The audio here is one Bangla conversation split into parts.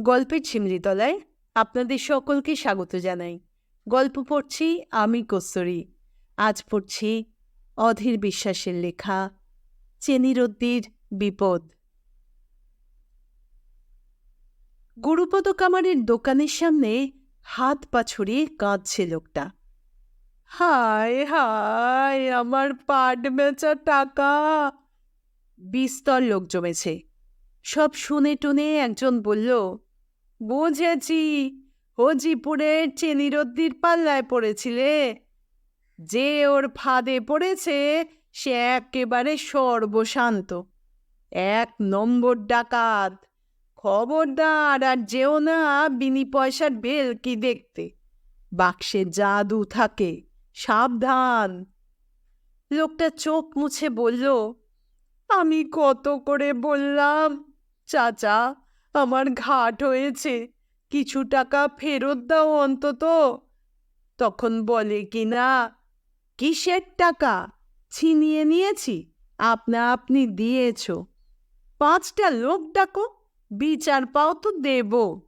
গল্পের ছিমড়িতলায় আপনাদের সকলকে স্বাগত জানাই। গল্প পড়ছি আমি কস্তরী। আজ পড়ছি অধীর বিশ্বাসের লেখা চেনিরদ্দির বিপদ। গুরুপদ কামারের দোকানের সামনে হাত পা ছড়িয়ে কাঁদছে লোকটা। হায় হায়, আমার পাট বেচা টাকা। বিস্তর লোক জমেছে। সব শুনে টুনে একজন বলল বুঝেছি। হজিপুরের চেনিরদ্দির পাল্লায় পড়েছিলে। যে ওর ফাঁদে পড়েছে, সে একেবারে সর্বশান্ত। এক নম্বর ডাকাত। খবরদার আর যেও না বিনি পয়সার বেল কি দেখতে। বাক্সে জাদু থাকে, সাবধান। লোকটা চোখ মুছে বলল, আমি কত করে বললাম, চাচা? আমার ঘাট হয়েছে। কিছু টাকা ফেরত দাও অন্তত। তখন বলে, কি না? কিসের টাকা? ছিনিয়ে নিয়েছি। আপনা আপনি দিয়েছ। পাঁচটা লোক ডাকো, বিচার পাও তো দেব।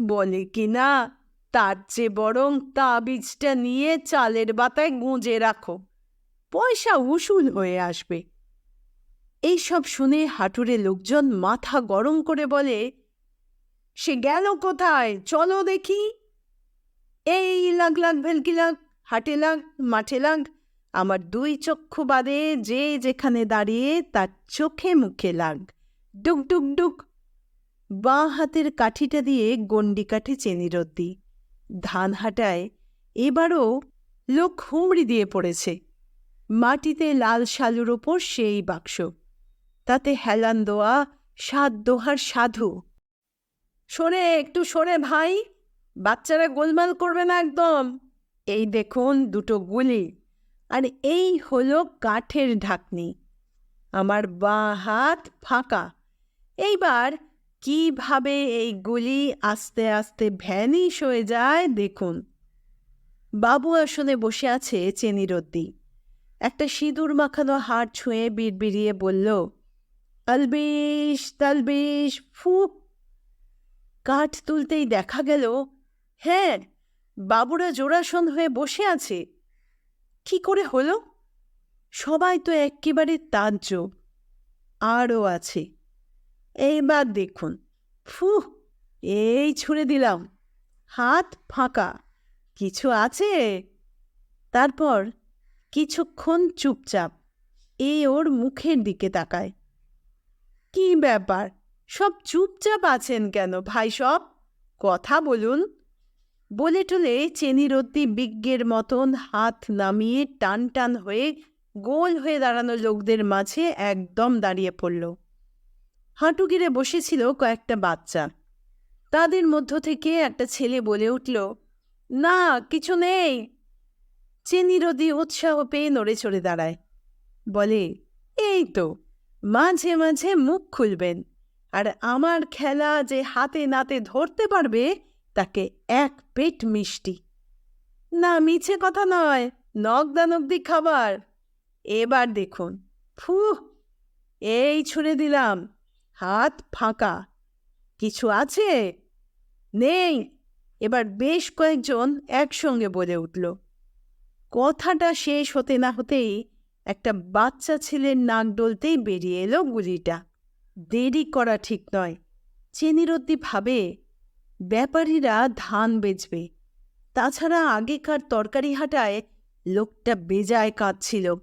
বলে, কি না? তার চেয়ে বরং তাবিজটা নিয়ে চালের বাতায় গুঁজে রাখো। পয়সা উসুল হয়ে আসবে। এইসব শুনে হাটুরে লোকজন মাথা গরম করে বলে সে গেল কোথায়? চলো দেখি। এই লাগ লাগ, ভেলকি লাগ, হাটে লাগ, মাঠে লাগ, আমার দুই চক্ষু বাদে যে যেখানে দাঁড়িয়ে তার চোখে মুখে লাগ। ডুক ডুক ডুক। বাঁ হাতের কাঠিটা দিয়ে গন্ডি কাঠে চেনিরদ্দি ধান হাটায় এবারও লোক হুমড়ি দিয়ে পড়েছে। মাটিতে লাল শালুর ওপর সেই বাক্স। তাতে হেলান দোয়া, সাত দোহার সাধু। সরে একটু সরে ভাই। বাচ্চারা গোলমাল করবে না একদম। এই দেখুন দুটো গুলি। আর এই হলো কাঠের ঢাকনি। আমার বাঁ হাত ফাঁকা। এইবার কীভাবে এই গুলি আস্তে আস্তে ভ্যানিশ হয়ে যায় দেখুন। বাবু আসনে বসে আছে চেনিরদ্দি একটা সিঁদুর মাখানো হাড় ছুঁয়ে বিড়বিড়িয়ে বলল, তালবিশ তালবিশ, ফুক কাঠ তুলতেই দেখা গেল হ্যাঁ বাবুরা জোড়াসন হয়ে বসে আছে। কি করে হলো? সবাই তো একেবারে তাজ্জব আরও আছে। এইবার দেখুন। ফু এই ছুঁড়ে দিলাম। হাত ফাঁকা। কিছু আছে? তারপর কিছুক্ষণ চুপচাপ। এ ওর মুখের দিকে তাকায়। কি ব্যাপার? সব চুপচাপ আছেন কেন ভাই সব? কথা বলুন। বলে টলে চেনিরদ্দি বিজ্ঞের মতন হাত নামিয়ে টান টান হয়ে গোল হয়ে দাঁড়ানো লোকদের মাঝে একদম দাঁড়িয়ে পড়ল। হাঁটু গিরে বসেছিল কয়েকটা বাচ্চা। তাদের মধ্য থেকে একটা ছেলে বলে উঠল, না, কিছু নেই। চেনিরদি উৎসাহ পেয়ে নড়ে চড়ে দাঁড়ায়। বলে, এই তো, মাঝে মাঝে মুখ খুলবেন। আর আমার খেলা যে হাতে নাতে ধরতে পারবে, তাকে এক পেট মিষ্টি। না, মিছে কথা নয় নগদানগদি খাবার। এবার দেখুন ফু এই ছুঁড়ে দিলাম, হাত ফাঁকা। কিছু আছে? নেই। এবার বেশ কয়েকজন একসঙ্গে বলে উঠল, কথাটা শেষ হতে না হতেই একটা বাচ্চা ছেলের নাক ডলতেই বেরিয়ে এলো গুলিটা দেরি করা ঠিক নয়। চেনিরদ্দি ভাবে, ব্যাপারীরা ধান বেচবে। তাছাড়া আগেকার তরকারি হাটায় লোকটা বেজায় কাঁদছিল।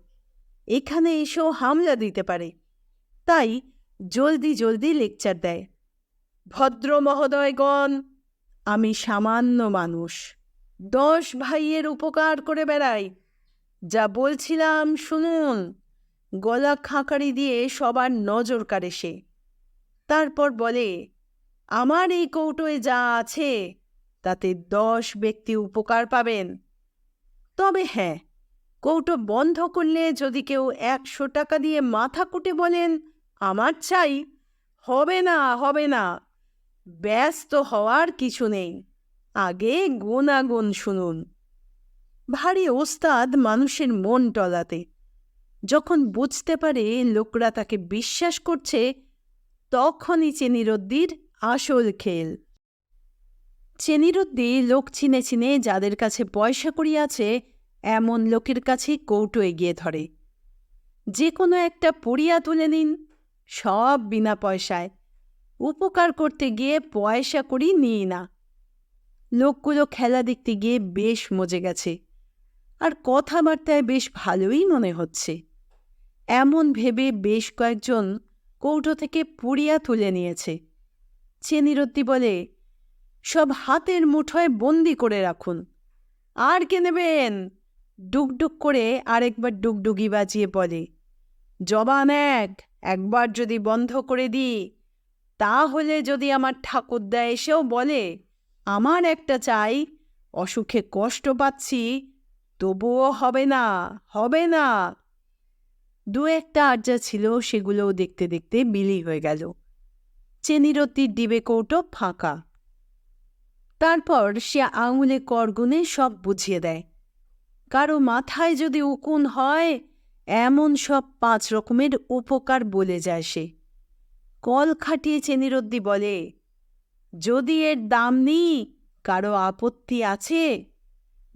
এখানে এসেও হামলা দিতে পারে। তাই জলদি জলদি লেকচার দেয়। ভদ্র মহোদয়গণ, আমি সামান্য মানুষ। দশ ভাইয়ের উপকার করে বেড়াই। যা বলছিলাম শুনুন। গলা খাঁকারি দিয়ে সবার নজর কাড়ে সে। তারপর বলে, আমার এই কৌটোয় যা আছে, তাতে দশ ব্যক্তি উপকার পাবেন। তবে হ্যাঁ কৌটো বন্ধ করলে যদি কেউ একশো টাকা দিয়ে মাথা কুটে বলেন, আমার চাই, হবে না হবে না। ব্যস্ত হওয়ার কিছু নেই। আগে গুণাগুণ শুনুন। ভারী ওস্তাদ মানুষের মন টলাতে যখন বুঝতে পারে লোকরা তাকে বিশ্বাস করছে, তখনই চেনিরদ্দির আসল খেল। চেনিরুদ্দি লোক চিনে চিনে যাদের কাছে পয়সা কড়ি আছে, এমন লোকের কাছে কৌটো এগিয়ে ধরে। যে কোনো একটা পড়িয়া তুলে নিন, সব বিনা পয়সায়। উপকার করতে গিয়ে পয়সা করি নিই না। লোকগুলো খেলা দেখতে গিয়ে বেশ মজে গেছে। আর কথাবার্তায় বেশ ভালোই মনে হচ্ছে। এমন ভেবে বেশ কয়েকজন কৌটো থেকে পুড়িয়া তুলে নিয়েছে। চেনিরত্তি বলে, সব হাতের মুঠোয় বন্দি করে রাখুন। আর কে নেবেন? ডুকডুক করে আরেকবার ডুগডুগি বাজিয়ে বলে, জবান এক, একবার যদি বন্ধ করে দিই, তাহলে যদি আমার ঠাকুরদা এসেও বলে, আমার একটা চাই, অসুখে কষ্ট পাচ্ছি, তবুও হবে না হবে না দু একটা আর্জা ছিল, সেগুলোও দেখতে দেখতে বিলি হয়ে গেল। চেনিরতির ডিবে কৌটো ফাঁকা। তারপর সে আঙুলে করগুনে সব বুঝিয়ে দেয়। কারও মাথায় যদি উকুন হয়, এমন সব পাঁচ রকমের উপকার বলে যায় সে। কল খাটিয়ে চেনিরদ্দি বলে, যদি এর দাম নেই, কারও আপত্তি আছে?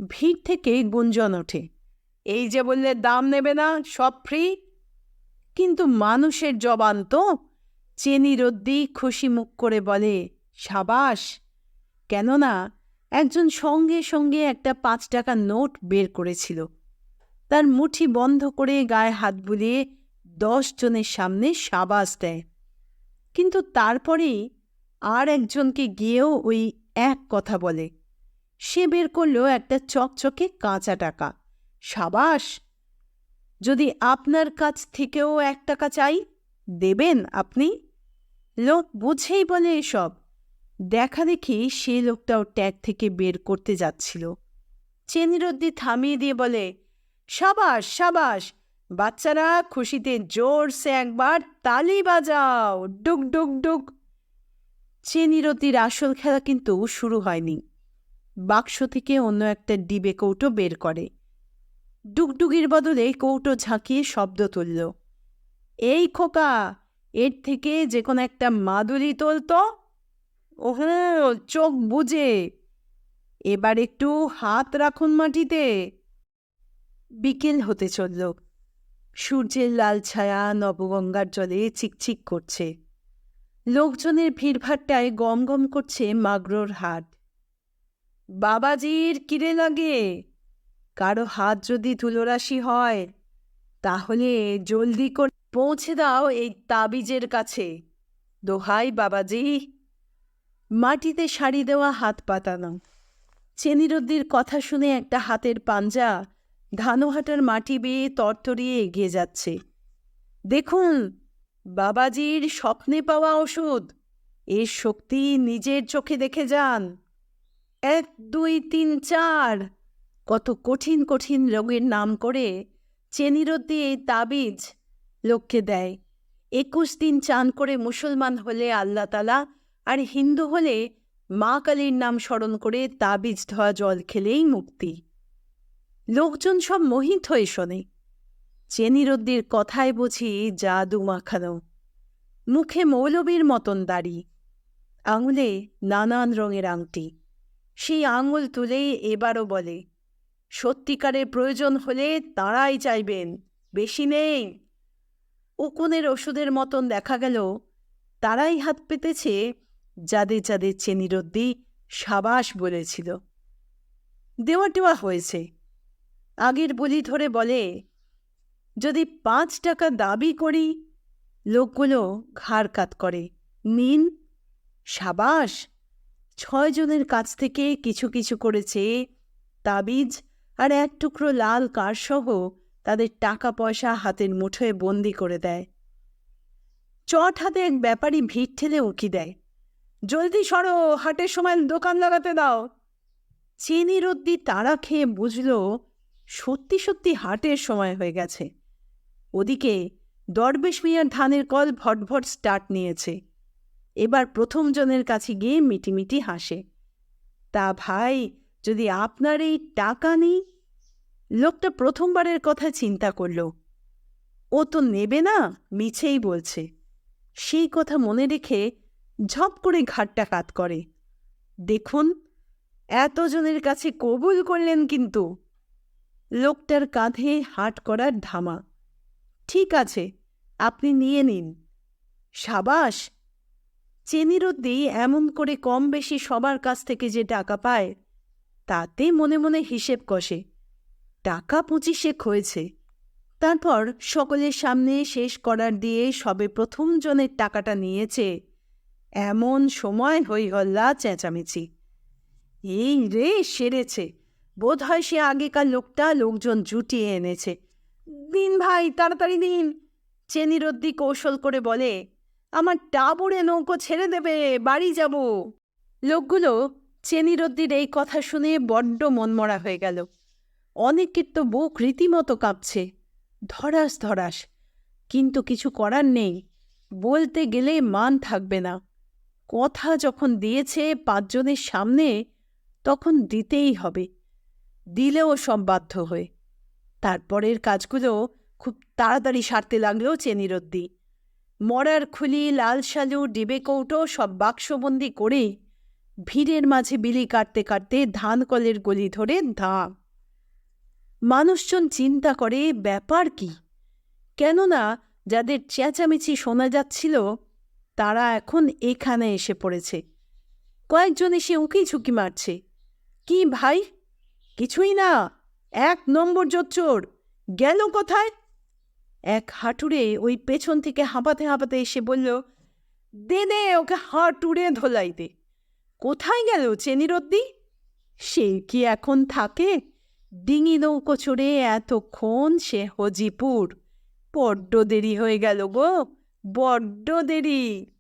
ভিড় থেকে গুঞ্জন ওঠে। এই যে বললে দাম নেবে না, সব ফ্রি কিন্তু মানুষের জবান তো চেনিরদ্দি খুশি মুখ করে বলে, সাবাস! কেননা একজন সঙ্গে সঙ্গে একটা পাঁচ টাকা নোট বের করেছিল। তার মুঠি বন্ধ করে গায়ে হাত বুলিয়ে দশ জনের সামনে সাবাস দেয়। কিন্তু তারপরেই আর একজনকে গিয়েও ওই এক কথা বলে। সে বের করল একটা চকচকে কাঁচা টাকা। সাবাস। যদি আপনার কাছ থেকেও এক টাকা চাই, দেবেন আপনি। লোক বুঝেই বলে এসব। দেখা দেখি সে লোকটাও ট্যাগ থেকে বের করতে যাচ্ছিল। চেনিরদ্দি থামিয়ে দিয়ে বলে, সাবাস সাবাস, বাচ্চারা খুশিতে জোরসে একবার তালি বাজাও, ডুক ডুক ডুক। চেনিরতির আসল খেলা কিন্তু শুরু হয়নি। বাক্স থেকে অন্য একটা ডিবে কৌটো বের করে। ডুগডুগির বদলে কৌটো ঝাঁকিয়ে শব্দ তুলল। এই খোকা, এর থেকে যে কোনো একটা মাদুরি তোলতো ওহ্, চোখ বুঝে এবার একটু হাত রাখুন মাটিতে। বিকেল হতে চলল। সূর্যের লাল ছায়া নবগঙ্গার জলে চিকচিক করছে। লোকজনের ভিড়ভাট্টায় গম গম করছে মাগরোর হাট। বাবাজির কিরে লাগে? কারও হাত যদি তুলোরাশি হয়, তাহলে জলদি করে, পৌঁছে দাও এই তাবিজের কাছে। দোহাই বাবাজি। মাটিতে শাড়ি দেওয়া হাত পাতানো। চেনিরদ্দির কথা শুনে একটা হাতের পাঞ্জা ধানোহাটার মাটি বেয়ে তরতরিয়ে এগিয়ে যাচ্ছে। দেখুন, বাবাজির স্বপ্নে পাওয়া ওষুধ। এর শক্তি নিজের চোখে দেখে যান। এক, দুই, তিন, চার। কত কঠিন কঠিন রোগের নাম করে চেনিরদ্দি এই তাবিজ লোককে দেয়। একুশ দিন চান করে মুসলমান হলে আল্লাহ তালা, আর হিন্দু হলে মা কালীর নাম স্মরণ করে তাবিজ ধোয়া জল খেলেই মুক্তি। লোকজন সব মোহিত হয়ে শোনে। চেনিরদ্দির কথায় বুঝি জাদু মাখানো। মুখে মৌলবীর মতন দাড়ি। আঙুলে নানান রঙের আংটি। সেই আঙুল তুলেই এবারও বলে সত্যিকারের প্রয়োজন হলে তাঁরাই চাইবেন, বেশি নেই। উকুনের ওষুধের মতন দেখা গেল, তারাই হাত পেতেছে যাদের যাদের চেনিরদ্দি সাবাস বলেছিল। দেওয়া টেওয়া হয়েছে। আগের বলি ধরে বলে, যদি পাঁচ টাকা দাবি করি, লোকগুলো ঘাড় কাত করে। নিন, সাবাস। ছয়জনের কাছ থেকে কিছু কিছু করেছে, তাবিজ আর এক টুকরো লাল কারসহ তাদের টাকা পয়সা হাতের মুঠোয় বন্দি করে দেয়। চট হাতে এক ব্যাপারী ভিড় ঠেলে উঁকি দেয়। জলদি সরো, হাটের সময় দোকান লাগাতে দাও। চিনি, রদ্দি, তাড়া খেয়ে বুঝল সত্যি সত্যি হাটের সময় হয়ে গেছে। ওদিকে দরবেশ মিয়ার ধানের কল ভটভট স্টার্ট নিয়েছে। এবার প্রথম জনের কাছে গিয়ে মিটিমিটি হাসে। তা ভাই যদি আপনার এই টাকা নেই, লোকটা প্রথমবারের কথা চিন্তা করল। ও তো নেবে না, মিছেই বলছে। সেই কথা মনে রেখে ঝপ করে ঘাটটা কাত করে। দেখুন, এতজনের কাছে কবুল করলেন কিন্তু। লোকটার কাঁধে হাট করার ধামা। ঠিক আছে, আপনি নিয়ে নিন। সাবাস চেনিরদ্দি এমন করে কম বেশি সবার কাছ থেকে যে টাকা পায় তাতে মনে মনে হিসেব কষে। টাকা পঁচিশেক হয়েছে তারপর সকলের সামনে শেষ করার দিয়ে সবে প্রথম জনের টাকাটা নিয়েছে। এমন সময় হই হল্লা চেঁচামেচি। এই রে, সেরেছে। বোধ হয় সে আগেকার লোকটা লোকজন জুটিয়ে এনেছে। দিন ভাই, তাড়াতাড়ি দিন। চেনিরদ্দি কৌশল করে বলে, আমার টাবুরে নৌকো ছেড়ে দেবে, বাড়ি যাব। লোকগুলো চেনিরদ্দির এই কথা শুনে বড্ড মনমরা হয়ে গেল। অনেকের তো বুক রীতিমতো কাঁপছে। ধরাস ধরাস। কিন্তু কিছু করার নেই। বলতে গেলে মান থাকবে না। কথা যখন দিয়েছে পাঁচজনের সামনে, তখন দিতেই হবে। দিলেও সব বাধ্য হয়ে। তারপরের কাজগুলো খুব তাড়াতাড়ি সারতে লাগল চেনিরদ্দি। মরার খুলি, লাল সালু ডিবে কৌটো সব বাক্সবন্দি করে ভিড়ের মাঝে বিলি কাটতে কাটতে ধান কলের গলি ধরে ধাম মানুষজন চিন্তা করে, ব্যাপার কি? কেননা যাদের চেঁচামেচি শোনা যাচ্ছিল, তারা এখন এখানে এসে পড়েছে। কয়েকজন এসে উঁকি ঝুঁকি মারছে। কি ভাই? কিছুই না। এক নম্বর জোচ্চোর। গেল কোথায়? এক হাঁটুরে ওই পেছন থেকে হাঁপাতে হাঁপাতে এসে বলল দে, ওকে হাঁটুরে ধোলাই দে। কোথায় গেল চেনিরদ্দি সে কি এখন থাকে? ডিঙি নৌকো চড়ে এতক্ষণ সে হজিপুর। বড্ড দেরি হয়ে গেল গো, বড্ড দেরি।